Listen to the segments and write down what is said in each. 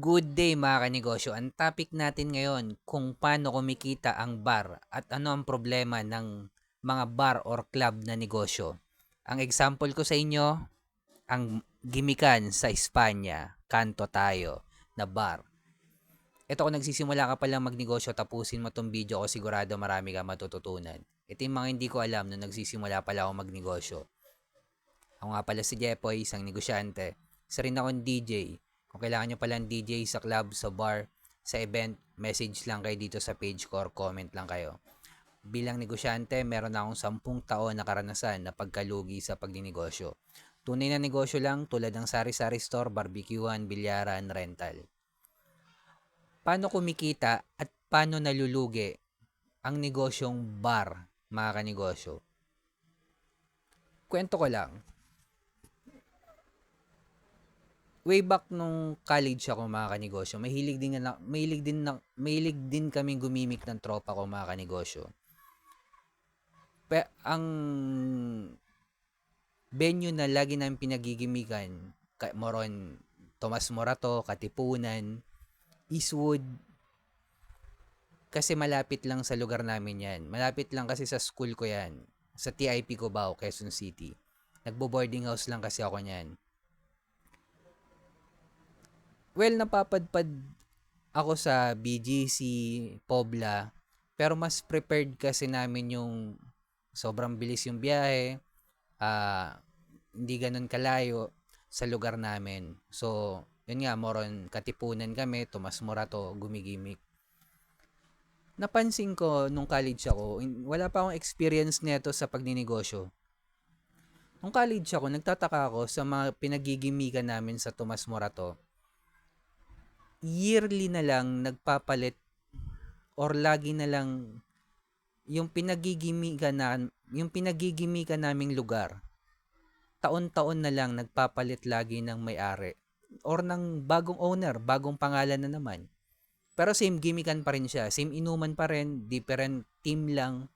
Good day mga kanegosyo. Ang topic natin ngayon kung paano kumikita ang bar at ano ang problema ng mga bar or club na negosyo. Ang example ko sa inyo, ang gimikan sa Espanya, kanto tayo na bar. Ito kung nagsisimula ka pa lang magnegosyo, tapusin mo tong video ko sigurado marami ka matututunan. Ito yung mga hindi ko alam nung nagsisimula pala ako magnegosyo. Ako nga pala si Jepoy, isang negosyante. Isa rin akong DJ kung kailangan nyo palang DJ sa club, sa bar, sa event, message lang kayo dito sa page ko or comment lang kayo. Bilang negosyante, meron akong 10 taon na karanasan na pagkalugi sa pagdinegosyo. Tunay na negosyo lang tulad ng sari-sari store, barbecuean, bilyaran, rental. Paano kumikita at paano nalulugi ang negosyong bar, mga kanegosyo? Kwento ko lang way back nung college ako mga kanegosyo, mahilig din na mahilig din na mahilig din kaming gumimik ng tropa ko mga kanegosyo. Pe, ang venue na lagi namin pinagigimikan, moron Tomas Morato, Katipunan, Eastwood, kasi malapit lang sa lugar namin yan. Malapit lang kasi sa school ko yan. Sa TIP ko ba, Quezon City. Nagbo-boarding house lang kasi ako niyan well, napapadpad ako sa BGC, Pobla, pero mas prepared kasi namin yung sobrang bilis yung biyahe, uh, hindi ganun kalayo sa lugar namin. So, yun nga, moron katipunan kami, Tomas Morato, gumigimik. Napansin ko nung college ako, wala pa akong experience nito sa pagninegosyo. Nung college ako, nagtataka ako sa mga pinagigimikan namin sa Tomas Morato yearly na lang nagpapalit or lagi na lang yung pinagigimikan na yung pinagigimikan naming lugar taon-taon na lang nagpapalit lagi ng may-ari or ng bagong owner, bagong pangalan na naman. Pero same gimikan pa rin siya, same inuman pa rin, different team lang,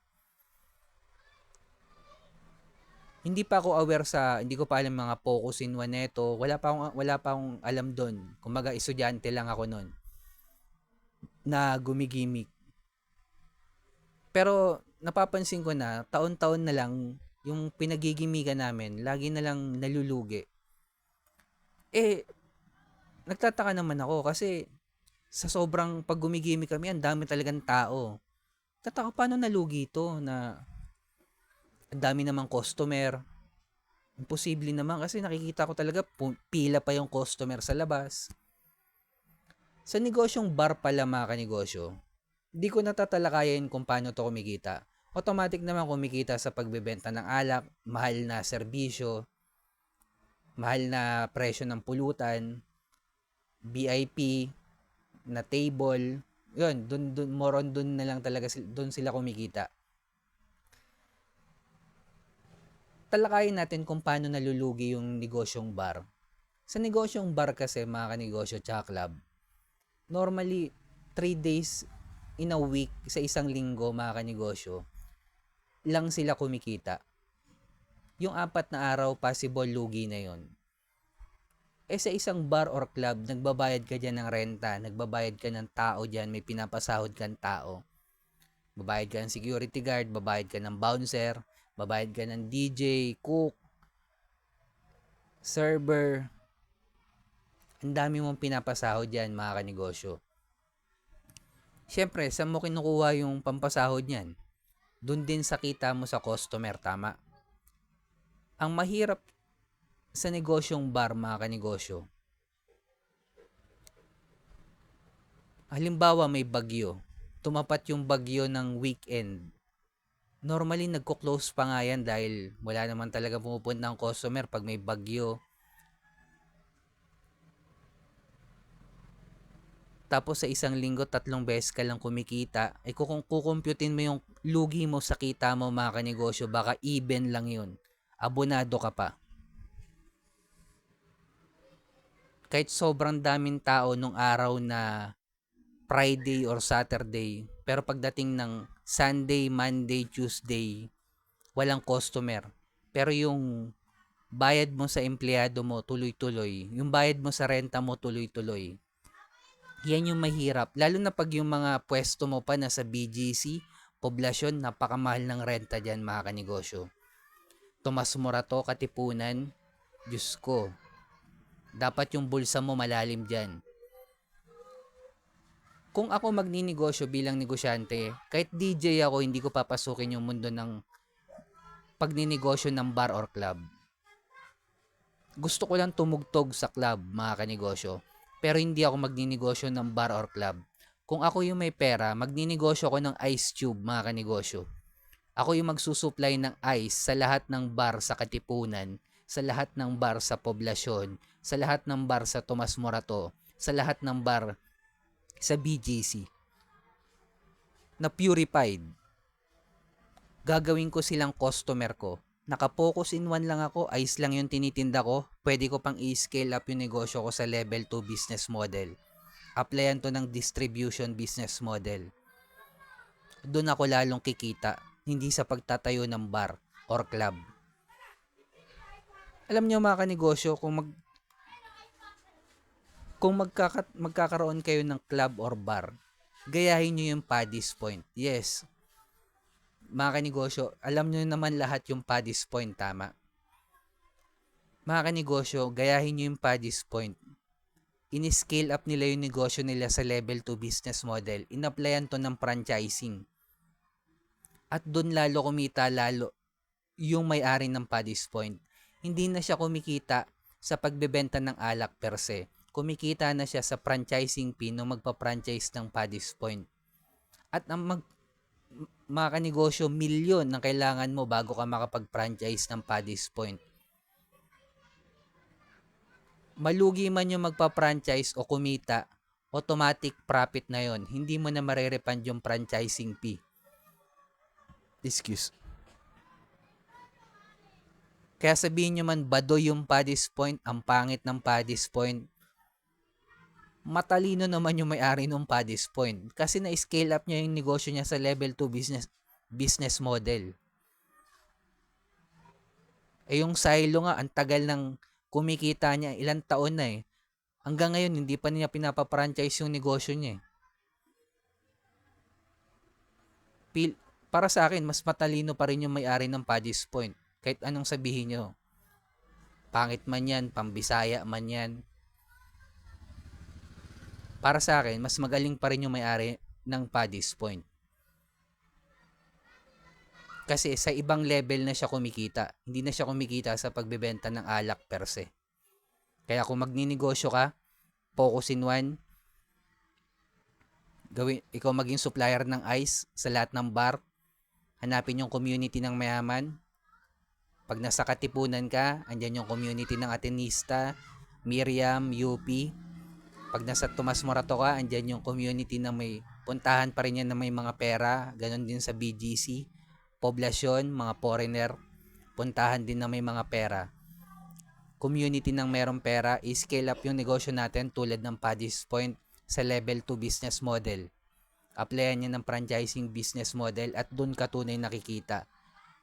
hindi pa ako aware sa hindi ko pa alam mga focus in one neto. Wala pa akong wala pa akong alam doon. Kumaga estudyante lang ako noon na gumigimik. Pero napapansin ko na taon-taon na lang yung pinagigimikan namin, lagi na lang nalulugi. Eh, nagtataka naman ako kasi sa sobrang pag gumigimik kami, ang dami talagang tao. Tataka paano nalugi ito na ang dami namang customer. Imposible naman kasi nakikita ko talaga pila pa yung customer sa labas. Sa negosyong bar pala mga kanegosyo, di ko natatalakayin kung paano to kumikita. Automatic naman kumikita sa pagbebenta ng alak, mahal na serbisyo, mahal na presyo ng pulutan, VIP, na table, yun, dun, dun, more on dun na lang talaga, dun sila kumikita. Talakayin natin kung paano nalulugi yung negosyong bar. Sa negosyong bar kasi, mga kanegosyo tsaka club, normally, 3 days in a week, sa isang linggo, mga kanegosyo, lang sila kumikita. Yung apat na araw, possible lugi na yon. Eh sa isang bar or club, nagbabayad ka dyan ng renta, nagbabayad ka ng tao dyan, may pinapasahod kang tao. Babayad ka ng security guard, babayad ka ng bouncer, Babayad ka ng DJ, cook, server. Ang dami mong pinapasahod yan, mga kanegosyo. Siyempre, saan mo kinukuha yung pampasahod niyan? Doon din sa kita mo sa customer, tama? Ang mahirap sa negosyong bar, mga kanegosyo, halimbawa may bagyo, tumapat yung bagyo ng weekend, normally nagko-close pa nga yan dahil wala naman talaga pumupunta ng customer pag may bagyo. Tapos sa isang linggo, tatlong beses ka lang kumikita, ay kung kukumputin mo yung lugi mo sa kita mo mga kanegosyo, baka even lang yun. Abonado ka pa. Kahit sobrang daming tao nung araw na Friday or Saturday, pero pagdating ng Sunday, Monday, Tuesday, walang customer. Pero yung bayad mo sa empleyado mo tuloy-tuloy, yung bayad mo sa renta mo tuloy-tuloy. Yan yung mahirap. Lalo na pag yung mga pwesto mo pa nasa BGC, poblasyon, napakamahal ng renta dyan mga kanegosyo. Tomas Morato, Katipunan, Diyos ko, dapat yung bulsa mo malalim dyan. Kung ako magninegosyo bilang negosyante, kahit DJ ako, hindi ko papasukin yung mundo ng pagninegosyo ng bar or club. Gusto ko lang tumugtog sa club, mga kanegosyo. Pero hindi ako magninegosyo ng bar or club. Kung ako yung may pera, magninegosyo ako ng ice tube, mga kanegosyo. Ako yung magsusupply ng ice sa lahat ng bar sa Katipunan, sa lahat ng bar sa poblasyon, sa lahat ng bar sa Tomas Morato, sa lahat ng bar sa BGC na purified. Gagawin ko silang customer ko. Naka-focus in one lang ako, ice lang yung tinitinda ko. Pwede ko pang i-scale up yung negosyo ko sa level 2 business model. Applyan to ng distribution business model. Doon ako lalong kikita, hindi sa pagtatayo ng bar or club. Alam niyo mga kanegosyo, kung mag kung magkaka, magkakaroon kayo ng club or bar, gayahin nyo yung Paddy's Point. Yes. Mga kanegosyo, alam nyo naman lahat yung Paddy's Point, tama? Mga kanegosyo, gayahin nyo yung Paddy's Point. In-scale up nila yung negosyo nila sa level 2 business model. In-applyan to ng franchising. At doon lalo kumita lalo yung may-ari ng Paddy's Point. Hindi na siya kumikita sa pagbebenta ng alak per se kumikita na siya sa franchising fee nung magpa-franchise ng Paddy's Point. At ang mag mga kanegosyo, milyon ang kailangan mo bago ka makapag-franchise ng Paddy's Point. Malugi man yung magpa-franchise o kumita, automatic profit na yon. Hindi mo na marerepand yung franchising fee. Excuse. Kaya sabihin nyo man, bado yung Paddy's Point, ang pangit ng Paddy's Point, matalino naman yung may-ari ng Paddy's Point kasi na-scale up niya yung negosyo niya sa level 2 business business model. Eh yung silo nga, ang tagal ng kumikita niya, ilang taon na eh. Hanggang ngayon, hindi pa niya pinapa-franchise yung negosyo niya eh. Pil, para sa akin, mas matalino pa rin yung may-ari ng Paddy's Point. Kahit anong sabihin nyo. Pangit man yan, pambisaya man yan, para sa akin, mas magaling pa rin yung may-ari ng Paddy's Point. Kasi sa ibang level na siya kumikita. Hindi na siya kumikita sa pagbebenta ng alak per se. Kaya kung magninegosyo ka, focus in one, gawin, ikaw maging supplier ng ice sa lahat ng bar, hanapin yung community ng mayaman. Pag nasa katipunan ka, andyan yung community ng Atenista, Miriam, UP, pag nasa Tomas Morato ka, andyan yung community na may puntahan pa rin yan na may mga pera. Ganon din sa BGC. Poblasyon, mga foreigner, puntahan din na may mga pera. Community ng merong pera, i-scale up yung negosyo natin tulad ng Paddy's Point sa level 2 business model. Applyan niya ng franchising business model at doon ka tunay nakikita.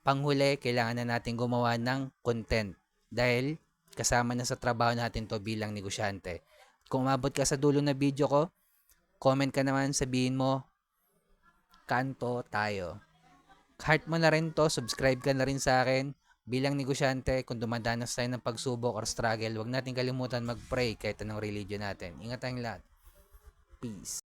Panghuli, kailangan na natin gumawa ng content dahil kasama na sa trabaho natin to bilang negosyante. Kung umabot ka sa dulo na video ko, comment ka naman, sabihin mo, kanto tayo. Heart mo na rin to, subscribe ka na rin sa akin. Bilang negosyante, kung dumadanas tayo ng pagsubok or struggle, huwag natin kalimutan mag-pray kahit anong religion natin. Ingat tayong lahat. Peace.